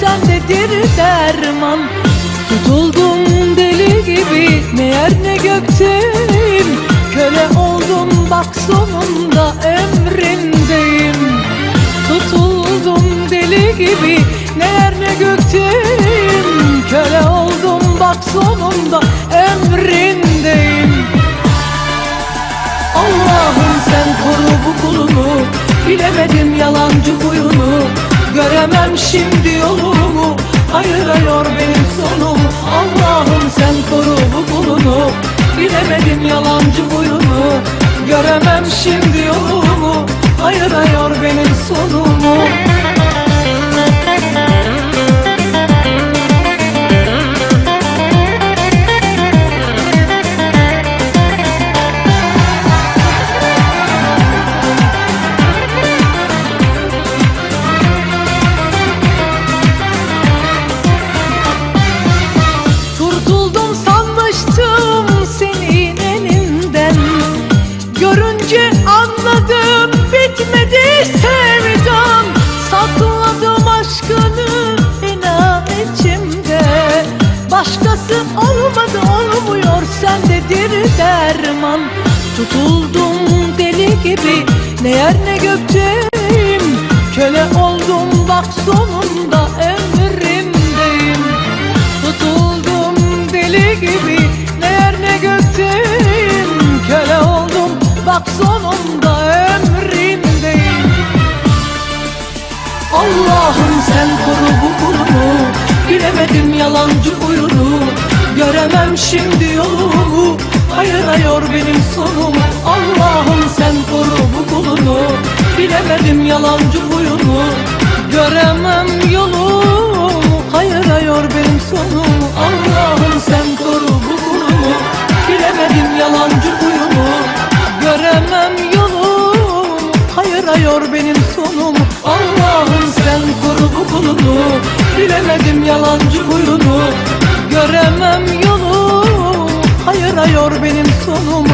sendedir derman. Tutuldum deli gibi meğer ne gökteyim Köle oldum bak sonunda emrindeyim. Tutuldum deli gibi meğer ne gökteyim Köle oldum bak sonunda emrindeyim. Allah'ım sen koru bu kulunu Bilemedim yalancı huyunu Göremem şimdi yolumu Ayırıyor benim sonum Allah'ım sen koru bu kulunu Bilemedim yalancı huyunu. Göremem şimdi yolumu Ayırıyor benim sonumu anladım bitmedi sevdam. Sakladım aşkını inan içimde. Başkası olmadı olmuyor sendedir derman. Tutuldum deli gibi ne yer ne gökteyim Köle oldum bak sonunda emrindeyim Tutuldum deli gibi ne yer ne gökteyim Köle oldum bak sonunda yalancı huyunu Göremem şimdi yolumu Ayırıyor benim sonumu Allah'ım sen koru bu kulunu. Bilemedim yalancı huyunu Göremem yolumu Ayırıyor benim sonumu Allah'ım sen koru bu kulunu. Bilemedim yalancı huyunu Göremem yolumu Ayırıyor benim sonumu Allah'ım sen koru bu kulunu Bilemedim yalancı huyunu Göremem yolumu Ayırıyor benim sonumu